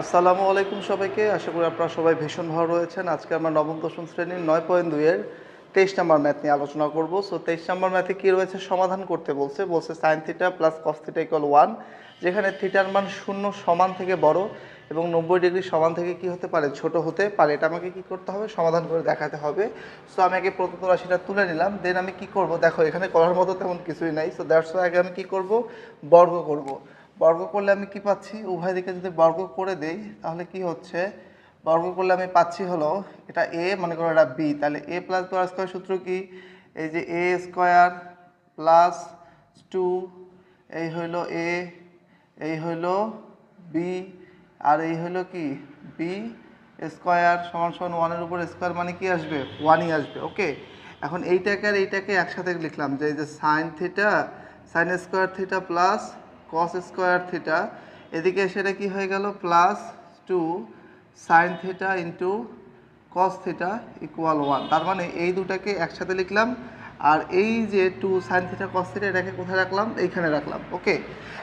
আসসালামু আলাইকুম সবাইকে। আশা করি আপনারা সবাই ভীষণ ভালো রয়েছেন। আজকে আমরা নবম, দশম শ্রেণির নয় পয়েন্ট দুইয়ের তেইশ নাম্বার ম্যাথ নিয়ে আলোচনা করব। সো তেইশ নাম্বার ম্যাথে কী রয়েছে সমাধান করতে বলছে। বলছে sine theta plus cos theta equal one যেখানে থিটার মান শূন্য সমান থেকে বড় এবং নব্বই ডিগ্রি সমান থেকে কি হতে পারে? ছোট হতে পারে। এটা আমাকে কি করতে হবে? সমাধান করে দেখাতে হবে। সো আমি আগে প্রদত্ত রাশিটা তুলে নিলাম। দেন আমি কি করব? দেখো, এখানে করার মতো তেমন কিছুই নাই। সো দ্যাটস আগে আমি কি করব? বর্গ করব। বর্গ করলে আমি কি পাচ্ছি? উভয় দিকে যদি বর্গ করে দেই, তাহলে কি হচ্ছে? বর্গ করলে আমি পাচ্ছি হলো এটা এ মনে করো এটা বি তাহলে এ প্লাস বি স্কোয়ার সূত্র কি? এই যে এ স্কোয়ার প্লাস টু এই হইল এ এই হইল বি আর এই হইল কি? বি স্কোয়ার সমান সমান ওয়ানের উপর স্কোয়ার মানে কি আসবে? ওয়ানই আসবে ওকে এখন এইটাকে আর এইটাকে একসাথে লিখলাম যে এই যে sine theta sine square theta plus cos square theta এদিকে সেটা কি হয়ে গেল? Plus two sine theta into cos theta equal one তার মানে এই দুটাকে একসাথে লিখলাম, আর এই যে two sine theta cos theta এটাকে কোথায় রাখলাম? এইখানে রাখলাম। ওকে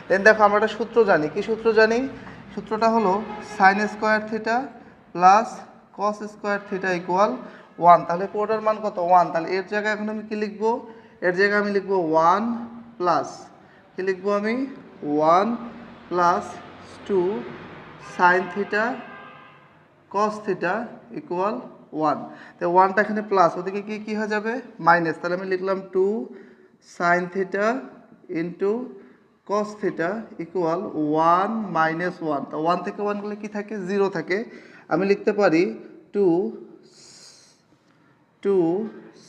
দেন দেখো আমরা একটা সূত্র জানি। কি সূত্র জানি? সূত্রটা হলো sine square theta plus cos square theta equal one তাহলে পুরোটার মান কত? ওয়ান তাহলে এর জায়গায় এখন আমি কি লিখব? এর জায়গায় আমি লিখব ওয়ান প্লাস কি লিখব আমি? One plus two sine theta, cos theta equal one তো ওয়ানটা এখানে প্লাস ওদিকে কি, কী হয়ে যাবে? মাইনাস তাহলে আমি লিখলাম two sine theta into cos theta equal one minus one তো ওয়ান থেকে ওয়ান গেলে কী থাকে? জিরো থাকে। আমি লিখতে পারি two two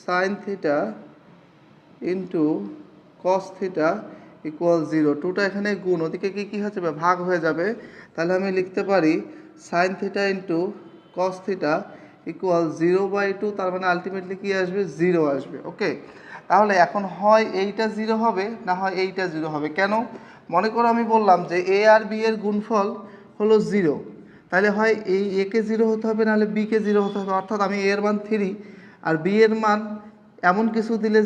sine theta into cos theta equal zero টুটা এখানে গুণ, ওদিকে কি, কী যাবে ভাগ হয়ে যাবে। তাহলে আমি লিখতে পারি sine theta into cos theta equal zero by two তার মানে আলটিমেটলি কী আসবে? জিরো আসবে। ওকে? তাহলে এখন হয় এইটা জিরো হবে, না হয় এইটা জিরো হবে? কেন? মনে করো আমি বললাম যে এ আর বি এর গুণফল হলো জিরো তাহলে হয় এই এ কে জিরো হতে হবে, নাহলে বিকে জিরো হতে হবে। অর্থাৎ আমি এর মান থ্রি আর বি এর মান এমন কিছু দিলে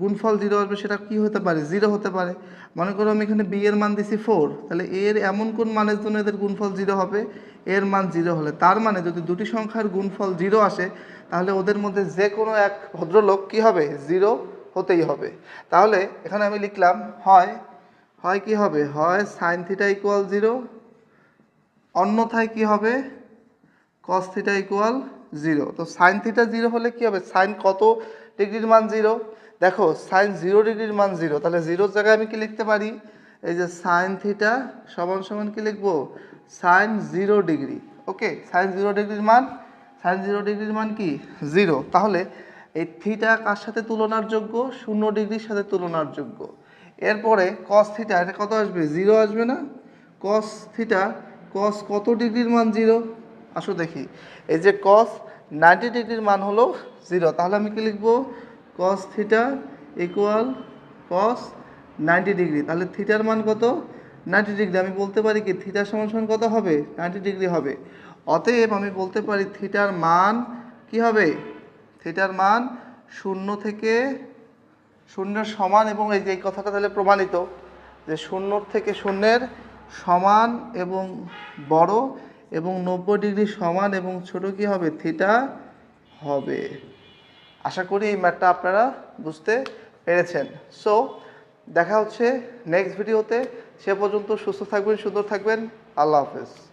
গুণফল জিরো আসবে, সেটা কি হতে পারে? জিরো হতে পারে। মনে করো আমি এখানে বি এর মান দিছি ফোর তাহলে এর এমন কোন মানের জন্য এদের গুণফল জিরো হবে? এর মান জিরো হলে। তার মানে যদি দুটি সংখ্যার গুণফল জিরো আসে, তাহলে ওদের মধ্যে যে কোনো এক ভদ্রলোক কি হবে? জিরো হতেই হবে। তাহলে এখানে আমি লিখলাম, হয় হয় কি হবে? হয় সাইন থিটা ইকুয়াল জিরো অন্যথায় কি হবে? কস থিটা ইকুয়াল জিরো তো সাইন থিটা জিরো হলে কি হবে? সাইন কত ডিগ্রির মান জিরো। দেখো সাইন জিরো ডিগ্রির মান জিরো। তাহলে জিরোর জায়গায় আমি কি লিখতে পারি? এই যে সাইন থিটা সমান সমান কি লিখব? Sine zero degree. Okay sine zero ডিগ্রির মান সাইন জিরো ডিগ্রির মান কি? জিরো। তাহলে এই থিটা কার সাথে তুলনার যোগ্য? শূন্য ডিগ্রির সাথে তুলনার যোগ্য। এরপরে কস থিটা এটা কত আসবে? জিরো আসবে না। কস থিটা কস কত ডিগ্রির মান জিরো? আসো দেখি। এই যে কস নাইনটি ডিগ্রির মান হলো জিরো তাহলে আমি কি লিখব? Cos theta equal cos ninety degree তাহলে থিটার মান কত? নাইনটি ডিগ্রি আমি বলতে পারি কি থিটার সমান কত হবে? নাইনটি ডিগ্রি হবে। অতএব আমি বলতে পারি থিটার মান কি হবে? থিটার মান শূন্য থেকে শূন্যের সমান এবং এই যে এই কথাটা তাহলে প্রমাণিত যে শূন্য থেকে শূন্যের সমান এবং বড় এবং নব্বই ডিগ্রি সমান এবং ছোট কি হবে? থিটা হবে। আশা করি এই ম্যাটটা আপনারা বুঝতে পেরেছেন। সো দেখা হচ্ছে নেক্সট ভিডিওতে সে পর্যন্ত সুস্থ থাকবেন, সুন্দর থাকবেন। আল্লাহ হাফেজ।